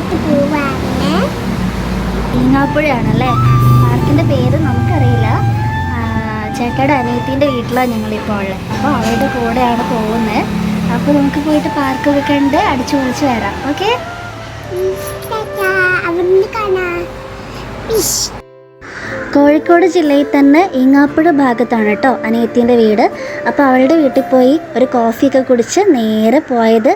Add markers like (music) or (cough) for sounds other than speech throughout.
ആയിട്ട് പോവാണ്. ഈങ്ങാപ്പുഴയാണല്ലേ പാർക്കിന്റെ പേര് നമുക്കറിയില്ല. ചേട്ടയുടെ അനിയത്തിന്റെ വീട്ടിലാണ് ഞങ്ങളിപ്പോൾ ഉള്ളത് അപ്പോൾ അവരുടെ കൂടെയാണ് പോകുന്നത് അപ്പോൾ നമുക്ക് പോയിട്ട് പാർക്ക് കണ്ട് അടിച്ചു പൊളിച്ച് വരാം. ഓക്കെ? കാണാം. കോഴിക്കോട് ജില്ലയിൽ തന്നെ ഈങ്ങാപ്പുഴ ഭാഗത്താണ് കേട്ടോ അനിയത്തിന്റെ വീട്. അപ്പോൾ അവളുടെ വീട്ടിൽ പോയി ഒരു കോഫിയൊക്കെ കുടിച്ച് നേരെ പോയത്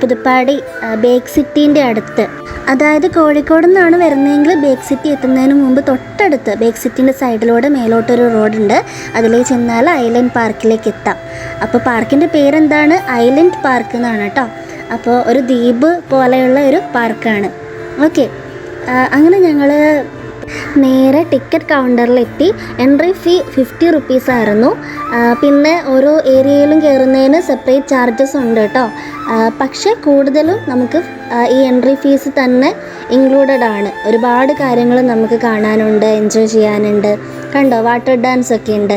പുതുപ്പാടി ബേക്ക് സിറ്റീന്റെ അടുത്ത്. അതായത് കോഴിക്കോട് നിന്നാണ് വരുന്നതെങ്കിൽ ബേക്ക് സിറ്റി എത്തുന്നതിന് മുമ്പ് തൊട്ടടുത്ത് ബേക്ക് സിറ്റീന്റെ സൈഡിലൂടെ മേലോട്ടൊരു റോഡുണ്ട്. അതിലേക്ക് ചെന്നാൽ ഐലൻഡ് പാർക്കിലേക്ക് എത്താം. അപ്പോൾ പാർക്കിന്റെ പേരെന്താണ്? ഐലൻഡ് പാർക്ക് എന്നാണ് കേട്ടോ അപ്പോൾ ഒരു ദ്വീപ് പോലെയുള്ള ഒരു പാർക്കാണ്. ഓക്കെ. അങ്ങനെ ഞങ്ങൾ നേരെ ടിക്കറ്റ് കൗണ്ടറിലെത്തി എൻട്രി ഫീ ഫിഫ്റ്റി റുപ്പീസ് ആയിരുന്നു. പിന്നെ ഓരോ ഏരിയയിലും കയറുന്നതിന് സെപ്പറേറ്റ് ചാർജസ് ഉണ്ട് കേട്ടോ. പക്ഷേ കൂടുതലും നമുക്ക് ഈ എൻട്രി ഫീസ് തന്നെ ഇൻക്ലൂഡഡ് ആണ്. ഒരുപാട് കാര്യങ്ങൾ നമുക്ക് കാണാനുണ്ട് എൻജോയ് ചെയ്യാനുണ്ട്. കണ്ടോ വാട്ടർ ഡാൻസ് ഒക്കെ ഉണ്ട്.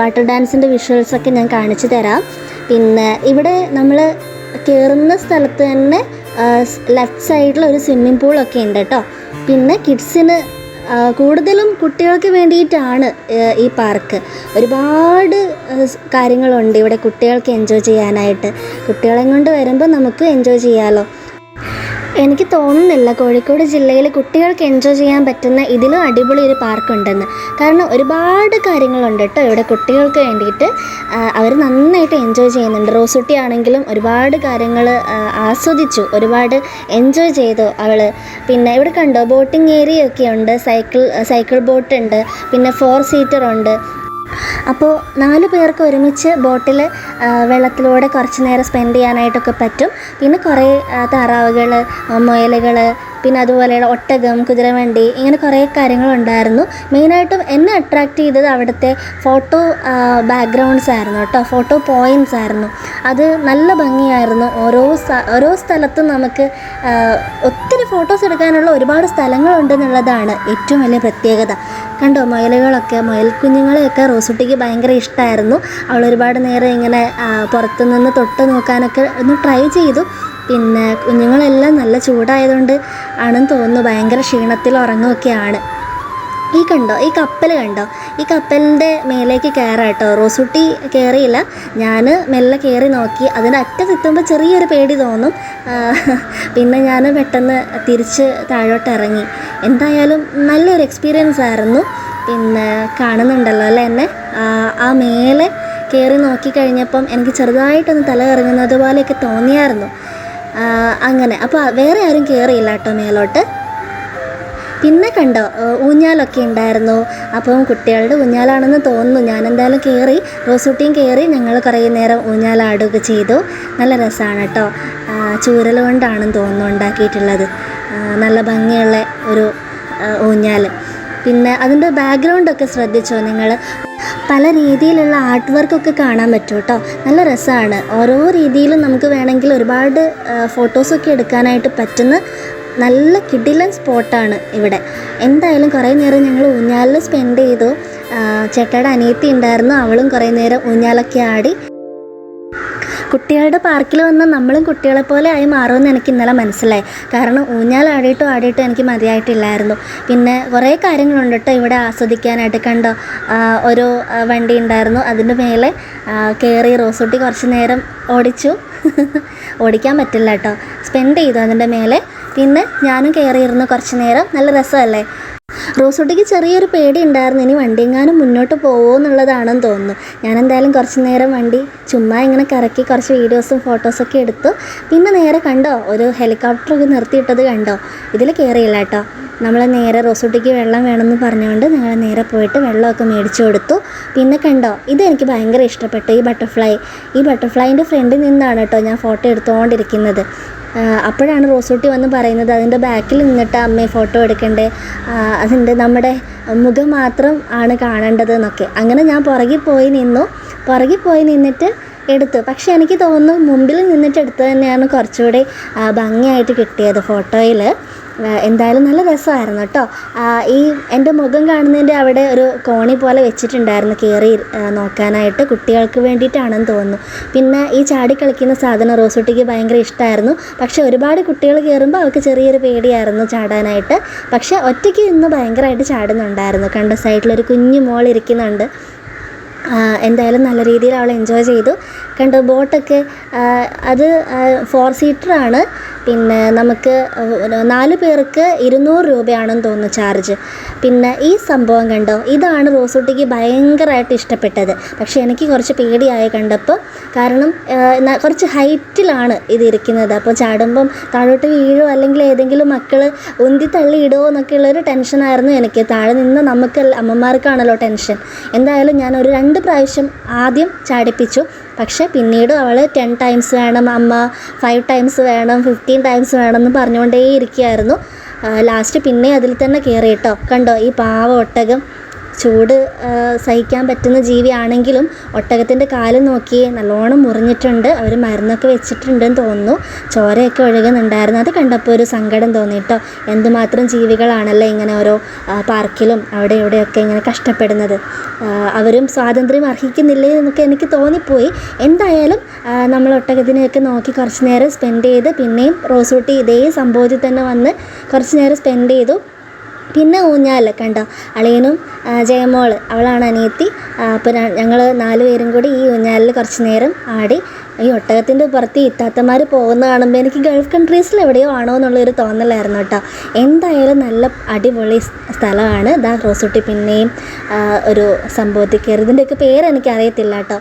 വാട്ടർ ഡാൻസിന്റെ വിഷ്വൽസ് ഒക്കെ ഞാൻ കാണിച്ചു തരാം. പിന്നെ ഇവിടെ നമ്മൾ കയറുന്ന സ്ഥലത്ത് തന്നെ ലെഫ്റ്റ് സൈഡിൽ ഒരു സ്വിമ്മിംഗ് പൂളൊക്കെ ഉണ്ട് കേട്ടോ. പിന്നെ കിഡ്സിന് കൂടുതലും കുട്ടികൾക്ക് വേണ്ടിയിട്ടാണ് ഈ പാർക്ക്. ഒരുപാട് കാര്യങ്ങളുണ്ട് ഇവിടെ കുട്ടികൾക്ക് എൻജോയ് ചെയ്യാനായിട്ട്. കുട്ടികളെയും കൊണ്ട് വരുമ്പോൾ നമുക്ക് എൻജോയ് ചെയ്യാമല്ലോ എനിക്ക് തോന്നുന്നില്ല കോഴിക്കോട് ജില്ലയിൽ കുട്ടികൾക്ക് എൻജോയ് ചെയ്യാൻ പറ്റുന്ന ഇതിലും അടിപൊളി ഒരു പാർക്കുണ്ടെന്ന് കാരണം ഒരുപാട് കാര്യങ്ങളുണ്ട് കേട്ടോ ഇവിടെ കുട്ടികൾക്ക് വേണ്ടിയിട്ട്. അവർ നന്നായിട്ട് എൻജോയ് ചെയ്യുന്നുണ്ട്. റോസുട്ടി ആണെങ്കിലും ഒരുപാട് കാര്യങ്ങൾ ആസ്വദിച്ചു. ഒരുപാട് എൻജോയ് ചെയ്തു അവൾ പിന്നെ ഇവിടെ കണ്ടോ ബോട്ടിംഗ് ഏരിയ ഒക്കെ ഉണ്ട്. സൈക്കിൾ സൈക്കിൾ ബോട്ട് ഉണ്ട്. പിന്നെ ഫോർ സീറ്റർ ഉണ്ട്. അപ്പോൾ നാല് പേർക്ക് ഒരുമിച്ച് ബോട്ടിൽ വെള്ളത്തിലൂടെ കുറച്ച് നേരം സ്പെൻഡ് ചെയ്യാനായിട്ടൊക്കെ പറ്റും. പിന്നെ കുറേ താറാവുകൾ മുയലുകൾ പിന്നെ അതുപോലെയുള്ള ഒട്ടകം കുതിരവണ്ടി ഇങ്ങനെ കുറേ കാര്യങ്ങളുണ്ടായിരുന്നു. മെയിനായിട്ടും എന്നെ അട്രാക്റ്റ് ചെയ്തത് അവിടുത്തെ ഫോട്ടോ ബാക്ക്ഗ്രൗണ്ട്സ് ആയിരുന്നു കേട്ടോ. ഫോട്ടോ പോയിന്റ്സ് ആയിരുന്നു. അത് നല്ല ഭംഗിയായിരുന്നു. ഓരോ ഓരോ സ്ഥലത്തും നമുക്ക് ഫോട്ടോസ് എടുക്കാനുള്ള ഒരുപാട് സ്ഥലങ്ങളുണ്ടെന്നുള്ളതാണ് ഏറ്റവും വലിയ പ്രത്യേകത. കണ്ടോ മുയലുകളൊക്കെ മുയൽ കുഞ്ഞുങ്ങളെയൊക്കെ റോസുട്ടിക്ക് ഭയങ്കര ഇഷ്ടമായിരുന്നു അവൾ ഒരുപാട് നേരം ഇങ്ങനെ പുറത്തുനിന്ന് പുറത്തു നിന്ന് തൊട്ട് നോക്കാനൊക്കെ ഒന്ന് ട്രൈ ചെയ്തു. പിന്നെ കുഞ്ഞുങ്ങളെല്ലാം നല്ല ചൂടായതുകൊണ്ട് ആണെന്ന് തോന്നുന്നു ഭയങ്കര ക്ഷീണത്തിൽ ഉറങ്ങുകയൊക്കെയാണ്. ഈ കണ്ടോ ഈ കപ്പൽ കണ്ടോ? ഈ കപ്പലിന്റെ മേലേക്ക് കയറാം കേട്ടോ റോസുട്ടി കയറിയില്ല ഞാൻ മെല്ലെ കയറി നോക്കി. അതിന്റെ അറ്റത്തെത്തുമ്പോൾ ചെറിയൊരു പേടി തോന്നും. പിന്നെ ഞാൻ പെട്ടെന്ന് തിരിച്ച് താഴോട്ട് ഇറങ്ങി എന്തായാലും നല്ലൊരു എക്സ്പീരിയൻസ് ആയിരുന്നു. പിന്നെ കാണുന്നുണ്ടല്ലോ അല്ലേ എന്നെ? ആ, മേലെ കയറി നോക്കിക്കഴിഞ്ഞപ്പം എനിക്ക് ചെറുതായിട്ടൊന്ന് തല കറങ്ങുന്നത് പോലെയൊക്കെ തോന്നിയായിരുന്നു. അങ്ങനെ. അപ്പോൾ വേറെ ആരും കയറിയില്ല കേട്ടോ മേലോട്ട്. പിന്നെ കണ്ടോ ഊഞ്ഞാലൊക്കെ ഉണ്ടായിരുന്നു. അപ്പം കുട്ടികളുടെ ഊഞ്ഞാലാണെന്ന് തോന്നുന്നു. ഞാൻ എന്തായാലും കയറി റോസൂട്ടിയും കയറി ഞങ്ങൾ കുറേ നേരം ഊഞ്ഞാലാടുകയൊക്കെ ചെയ്തു. നല്ല രസമാണ് കേട്ടോ. ചൂരൽ കൊണ്ടാണെന്ന് തോന്നുന്നു ഉണ്ടാക്കിയിട്ടുള്ളത്. നല്ല ഭംഗിയുള്ള ഒരു ഊഞ്ഞാൽ. പിന്നെ അതിന്റെ ബാക്ക്ഗ്രൗണ്ടൊക്കെ ശ്രദ്ധിച്ചോ നിങ്ങൾ? പല രീതിയിലുള്ള ആർട്ട് വർക്കൊക്കെ കാണാൻ പറ്റും കേട്ടോ. നല്ല രസമാണ്. ഓരോ രീതിയിലും നമുക്ക് വേണമെങ്കിൽ ഒരുപാട് ഫോട്ടോസൊക്കെ എടുക്കാനായിട്ട് പറ്റുന്ന നല്ല കിടിലൻ സ്പോട്ടാണ് ഇവിടെ. എന്തായാലും കുറേ നേരം ഞങ്ങൾ ഊഞ്ഞാലിൽ സ്പെൻഡ് ചെയ്തു. ചേട്ടയുടെ അനിയത്തി ഉണ്ടായിരുന്നു. അവളും കുറേ നേരം ഊഞ്ഞാലൊക്കെ ആടി. കുട്ടികളുടെ പാർക്കിൽ വന്ന് നമ്മളും കുട്ടികളെ പോലെ ആയി മാറുമെന്ന് എനിക്ക് ഇന്നലെ മനസ്സിലായി. കാരണം ഊഞ്ഞാൽ ആടിയിട്ടും ആടിയിട്ടും എനിക്ക് മതിയായിട്ടില്ലായിരുന്നു. പിന്നെ കുറേ കാര്യങ്ങളുണ്ട് കേട്ടോ ഇവിടെ ആസ്വദിക്കാനായിട്ട്. കണ്ടോ? ഒരു വണ്ടി ഉണ്ടായിരുന്നു. അതിന്റെ മേലെ കയറി റോസൂട്ടി കുറച്ച് നേരം ഓടിച്ചു. (laughs) ഓടിക്കാൻ പറ്റില്ല കേട്ടോ. സ്പെൻഡ് ചെയ്തു അതിന്റെ മേലെ. പിന്നെ ഞാനും കയറിയിരുന്നു കുറച്ച് നേരം. നല്ല രസമല്ലേ? റോസോട്ടിക്ക് ചെറിയൊരു പേടി ഉണ്ടായിരുന്നു. ഇനി വണ്ടി എങ്ങാനും മുന്നോട്ട് പോകുമോ എന്നുള്ളതാണെന്ന് തോന്നുന്നു. ഞാൻ എന്തായാലും കുറച്ച് നേരം വണ്ടി ചുമ്മാ ഇങ്ങനെ കറക്കി കുറച്ച് വീഡിയോസും ഫോട്ടോസൊക്കെ എടുത്തു. പിന്നെ നേരെ കണ്ടോ? ഒരു ഹെലികോപ്റ്റർ ഒക്കെ നിർത്തിയിട്ടത് കണ്ടോ? ഇതിൽ കയറിയില്ല കേട്ടോ. നമ്മൾ നേരെ റോസോട്ടിക്ക് വെള്ളം വേണമെന്ന് പറഞ്ഞുകൊണ്ട് ഞങ്ങൾ നേരെ പോയിട്ട് വെള്ളമൊക്കെ മേടിച്ചു കൊടുത്തു. പിന്നെ കണ്ടോ? ഇത് എനിക്ക് ഭയങ്കര ഇഷ്ടപ്പെട്ടു. ഈ ബട്ടർഫ്ലൈ. ഈ ബട്ടർഫ്ലൈന്റെ ഫ്രണ്ടിൽ നിന്നാണ് കേട്ടോ ഞാൻ ഫോട്ടോ എടുത്തുകൊണ്ടിരിക്കുന്നത്. അപ്പോഴാണ് റോസൂട്ടി വന്ന് പറയുന്നത് അതിന്റെ ബാക്കിൽ നിന്നിട്ട് അമ്മയെ ഫോട്ടോ എടുക്കണ്ടേ? അതിന്റെ നമ്മുടെ മുഖം മാത്രം ആണ് കാണേണ്ടത് എന്നൊക്കെ. അങ്ങനെ ഞാൻ പുറകിൽ പോയി നിന്നു. പുറകിൽ പോയി നിന്നിട്ട് എടുത്തു. പക്ഷേ എനിക്ക് തോന്നുന്നു മുമ്പിൽ നിന്നിട്ട് എടുത്തത് തന്നെയാണ് കുറച്ചുകൂടി ഭംഗിയായിട്ട് കിട്ടിയത് ഫോട്ടോയിൽ. എന്തായാലും നല്ല രസമായിരുന്നു കേട്ടോ. ഈ എന്റെ മുഖം കാണുന്നതിന്റെ അവിടെ ഒരു കോണി പോലെ വെച്ചിട്ടുണ്ടായിരുന്നു കയറി നോക്കാനായിട്ട് കുട്ടികൾക്ക് വേണ്ടിയിട്ടാണെന്ന് തോന്നുന്നു. പിന്നെ ഈ ചാടി കളിക്കുന്ന സാധനം റോസുട്ടിക്ക് ഭയങ്കര ഇഷ്ടമായിരുന്നു പക്ഷേ ഒരുപാട് കുട്ടികൾ കയറുമ്പോൾ അവൾക്ക് ചെറിയൊരു പേടിയായിരുന്നു ചാടാനായിട്ട്. പക്ഷേ ഒറ്റയ്ക്ക് നിന്ന് ഭയങ്കരമായിട്ട് ചാടുന്നുണ്ടായിരുന്നു. കണ്ട സൈഡിലൊരു കുഞ്ഞു മോൾ ഇരിക്കുന്നുണ്ട്. എന്തായാലും നല്ല രീതിയിൽ അവൾ എൻജോയ് ചെയ്തു. കണ്ടോ ബോട്ടൊക്കെ അത് ഫോർ സീറ്ററാണ് പിന്നെ നമുക്ക് നാല് പേർക്ക് ഇരുന്നൂറ് രൂപയാണെന്ന് തോന്നുന്നു ചാർജ് പിന്നെ ഈ സംഭവം കണ്ടോ ഇതാണ് റോസൂട്ടിക്ക് ഭയങ്കരമായിട്ട് ഇഷ്ടപ്പെട്ടത്. പക്ഷേ എനിക്ക് കുറച്ച് പേടിയായി കണ്ടപ്പോൾ കാരണം കുറച്ച് ഹൈറ്റിലാണ് ഇത് ഇരിക്കുന്നത്. അപ്പോൾ ചാടുമ്പം താഴോട്ട് വീഴോ അല്ലെങ്കിൽ ഏതെങ്കിലും മക്കൾ ഉന്തി തള്ളി എന്നൊക്കെയുള്ളൊരു ടെൻഷനായിരുന്നു എനിക്ക്. താഴെ നിന്ന് നമുക്ക് അമ്മമാർക്കാണല്ലോ ടെൻഷൻ എന്തായാലും ഞാൻ ഒരു രണ്ട് പ്രാവശ്യം ആദ്യം ചാടിപ്പിച്ചു. പക്ഷേ പിന്നീട് അവൾ ടെൻ ടൈംസ് വേണം അമ്മ ഫൈവ് ടൈംസ് വേണം ഫിഫ്റ്റീൻ ടൈംസ് വേണം എന്ന് പറഞ്ഞുകൊണ്ടേ ഇരിക്കുകയായിരുന്നു ലാസ്റ്റ് പിന്നെ അതിൽ തന്നെ കയറി കേട്ടോ. കണ്ടോ ഈ പാവ ഒട്ടകം? ചൂട് സഹിക്കാൻ പറ്റുന്ന ജീവിയാണെങ്കിലും ഒട്ടകത്തിന്റെ കാൽ നോക്കി നല്ലോണം മുറിഞ്ഞിട്ടുണ്ട്. അവർ മരുന്നൊക്കെ വെച്ചിട്ടുണ്ടെന്ന് തോന്നുന്നു. ചോരയൊക്കെ ഒഴുകുന്നുണ്ടായിരുന്നു. അത് കണ്ടപ്പോൾ ഒരു സങ്കടം തോന്നി കേട്ടോ എന്തുമാത്രം ജീവികളാണല്ലേ ഇങ്ങനെ ഓരോ പാർക്കിലും അവിടെ ഇവിടെയൊക്കെ ഇങ്ങനെ കഷ്ടപ്പെടുന്നത്? അവരും സ്വാതന്ത്ര്യം അർഹിക്കുന്നില്ലേ എന്നൊക്കെ എനിക്ക് തോന്നിപ്പോയി. എന്തായാലും നമ്മൾ ഒട്ടകത്തിനെയൊക്കെ നോക്കി കുറച്ച് നേരം സ്പെൻഡ് ചെയ്ത് പിന്നെയും റോസൂട്ടി ഇതേ സംഭവത്തിൽ തന്നെ വന്ന് കുറച്ച് നേരം സ്പെൻഡ് ചെയ്തു. പിന്നെ ഊഞ്ഞാൽ കണ്ടോ? അളിയനും ജയമോൾ അവളാണ് അനിയത്തി. അപ്പോൾ ഞങ്ങൾ നാല് പേരും കൂടി ഈ ഊഞ്ഞാലിൽ കുറച്ച് നേരം ആടി. ഈ ഒട്ടകത്തിന്റെ പുറത്ത് ഇത്താത്തമാർ പോകുന്ന കാണുമ്പോൾ എനിക്ക് ഗൾഫ് കൺട്രീസിൽ എവിടെയോ ആണോ എന്നുള്ളൊരു തോന്നലായിരുന്നു കേട്ടോ. എന്തായാലും നല്ല അടിപൊളി സ്ഥലമാണ്. ദാ റോസുട്ടി പിന്നെയും ഒരു സംഭവത്തിൽ കയറി ഇതിന്റെയൊക്കെ പേര് എനിക്ക് അറിയത്തില്ല കേട്ടോ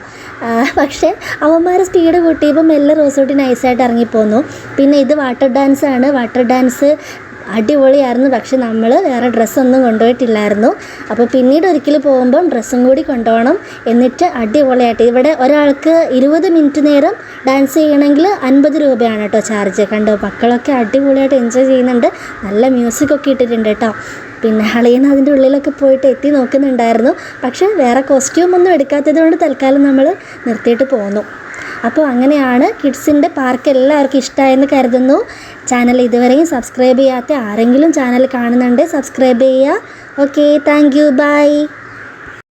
പക്ഷേ അവന്മാർ സ്പീഡ് കൂട്ടിയപ്പോൾ മെല്ലെ റോസുട്ടി നൈസായിട്ട് ഇറങ്ങിപ്പോന്നു. പിന്നെ ഇത് വാട്ടർ ഡാൻസാണ് വാട്ടർ ഡാൻസ് അടിപൊളിയായിരുന്നു. പക്ഷെ നമ്മൾ വേറെ ഡ്രസ്സൊന്നും കൊണ്ടുപോയിട്ടില്ലായിരുന്നു. അപ്പോൾ പിന്നീട് ഒരിക്കൽ പോകുമ്പം ഡ്രസ്സും കൂടി കൊണ്ടുപോകണം എന്നിട്ട് അടിപൊളിയായിട്ട് ഇവിടെ ഒരാൾക്ക് ഇരുപത് മിനിറ്റ് നേരം ഡാൻസ് ചെയ്യണമെങ്കിൽ അൻപത് രൂപയാണ് കേട്ടോ ചാർജ്. കണ്ടോ മക്കളൊക്കെ അടിപൊളിയായിട്ട് എൻജോയ് ചെയ്യുന്നുണ്ട്. നല്ല മ്യൂസിക് ഒക്കെ ഇട്ടിട്ടുണ്ട് കേട്ടോ. പിന്നെ അളിയൻ അതിന്റെ ഉള്ളിലൊക്കെ പോയിട്ട് എത്തി നോക്കുന്നുണ്ടായിരുന്നു. പക്ഷേ വേറെ കോസ്റ്റ്യൂം ഒന്നും എടുക്കാത്തത് കൊണ്ട് തൽക്കാലം നമ്മൾ നിർത്തിയിട്ട് പോന്നു. അപ്പോൾ അങ്ങനെയാണ് കിഡ്സിന്റെ പാർക്ക് എല്ലാവർക്കും ഇഷ്ടമായെന്ന് കരുതുന്നു. ചാനൽ ഇതുവരെയും സബ്സ്ക്രൈബ് ചെയ്യാത്ത ആരെങ്കിലും ചാനൽ കാണുന്നുണ്ട് സബ്സ്ക്രൈബ് ചെയ്യുക. Okay thank you by